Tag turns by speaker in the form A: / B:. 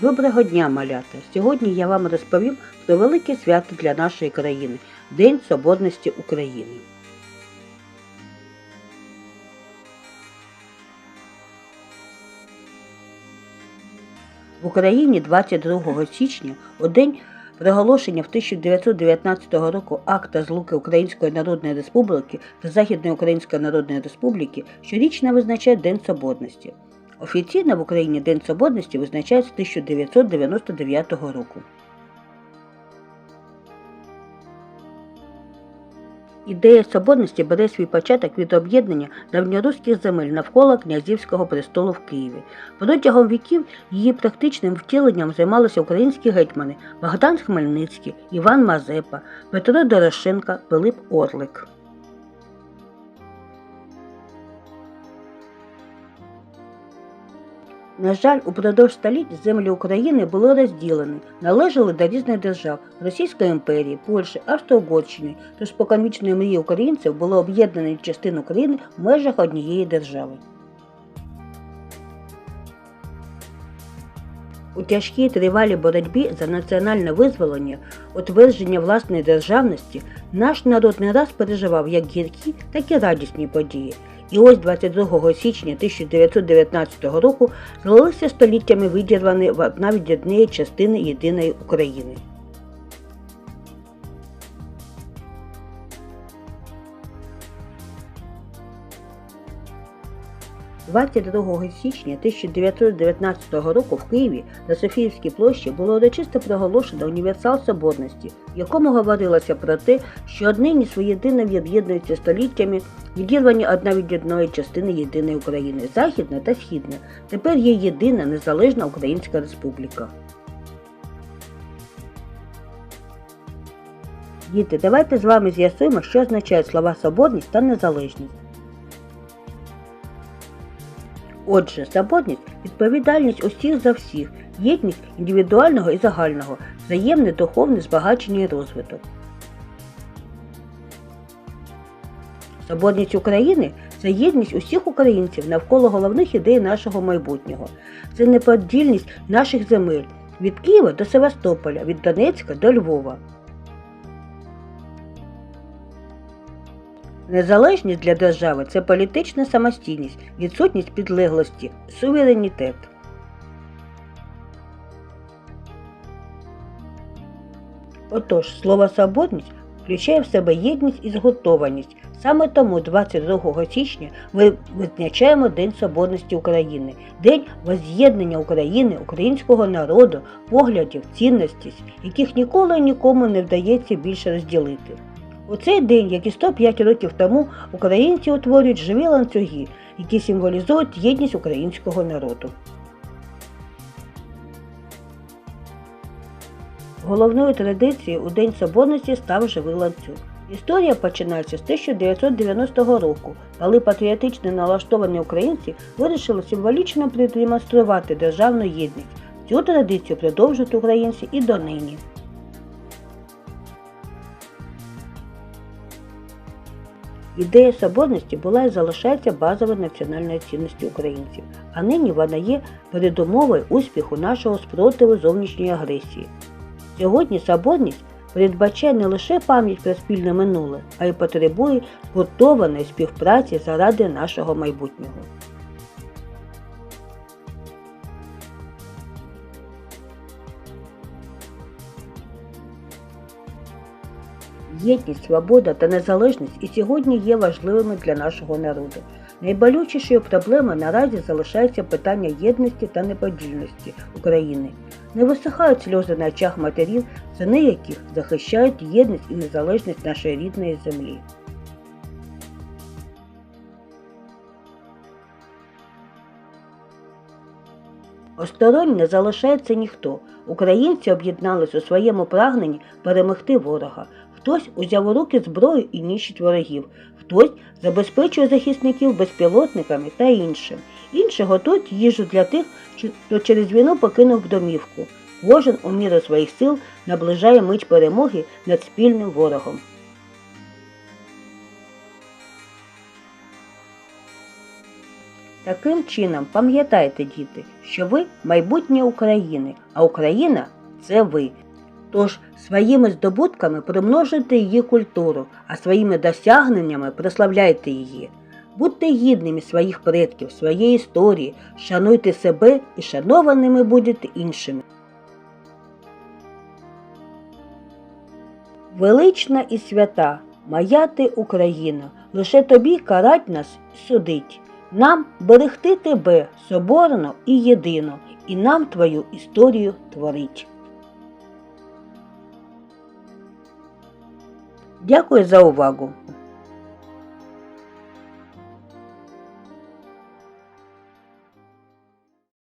A: Доброго дня, малята! Сьогодні я вам розповім про велике свято для нашої країни День Соборності України. В Україні 22 січня, у день проголошення в 1919 року акта злуки Української Народної Республіки та Західної Української Народної Республіки, щорічно визначає День Соборності. Офіційно в Україні День Соборності визначається з 1999 року. Ідея соборності бере свій початок від об'єднання давньоруських земель навколо князівського престолу в Києві. Протягом віків її практичним втіленням займалися українські гетьмани Богдан Хмельницький, Іван Мазепа, Петро Дорошенко, Пилип Орлик. На жаль, упродовж століть землі України були розділені, належали до різних держав Російської імперії, Польщі, Австро-Угорщини, тож споконвічної мрії українців було об'єднані частин України в межах однієї держави. У тяжкій тривалій боротьбі за національне визволення, утвердження власної державності, наш народ не раз переживав як гіркі, так і радісні події. І ось 22 січня 1919 року звалися століттями відірвані в одна однієї частини єдиної України. – 22 січня 1919 року в Києві на Софіївській площі було урочисто проголошено універсал соборності, в якому говорилося про те, що однині своєдино об'єднуються століттями відірвані одна від одної частини єдиної України Західна та Східна. Тепер є єдина незалежна Українська Республіка. Діти, давайте з вами з'ясуємо, що означають слова соборність та незалежність. Отже, соборність відповідальність усіх за всіх, єдність індивідуального і загального, взаємне духовне збагачення і розвиток. Соборність України це єдність усіх українців навколо головних ідей нашого майбутнього. Це неподільність наших земель від Києва до Севастополя, від Донецька до Львова. Незалежність для держави це політична самостійність, відсутність підлеглості, суверенітет. Отож, слово соборність включає в себе єдність і згуртованість. Саме тому 22 січня ми визначаємо День Соборності України, День воз'єднання України, українського народу, поглядів, цінностей, яких ніколи нікому не вдається більше розділити. У цей день, як і 105 років тому, українці утворюють живі ланцюги, які символізують єдність українського народу. Головною традицією у День Соборності став живий ланцюг. Історія починається з 1990 року, коли патріотично налаштовані українці вирішили символічно продемонструвати державну єдність. Цю традицію продовжують українці і донині. Ідея соборності була і залишається базовою національною цінністю українців, а нині вона є передумовою успіху нашого спротиву зовнішньої агресії. Сьогодні соборність передбачає не лише пам'ять про спільне минуле, а й потребує готованої співпраці заради нашого майбутнього. Єдність, свобода та незалежність і сьогодні є важливими для нашого народу. Найболючішою проблемою наразі залишається питання єдності та неподільності України. Не висихають сльози на очах матерів, сини яких захищають єдність і незалежність нашої рідної землі. Осторонь не залишається ніхто. Українці об'єднались у своєму прагненні перемогти ворога. Хтось узяв у руки зброю і нищить ворогів, хтось забезпечує захисників безпілотниками та іншим. Інші готують їжу для тих, хто через війну покинув домівку. Кожен у міру своїх сил наближає мить перемоги над спільним ворогом. Таким чином, пам'ятайте, діти, що ви майбутнє України, а Україна це ви. Тож своїми здобутками примножуйте її культуру, а своїми досягненнями прославляйте її. Будьте гідними своїх предків, своєї історії, шануйте себе і шанованими будете іншими. Велична і свята, моя ти Україна, лише тобі карать нас судить. Нам берегти тебе соборно і єдино, і нам твою історію творить. Дякую за увагу!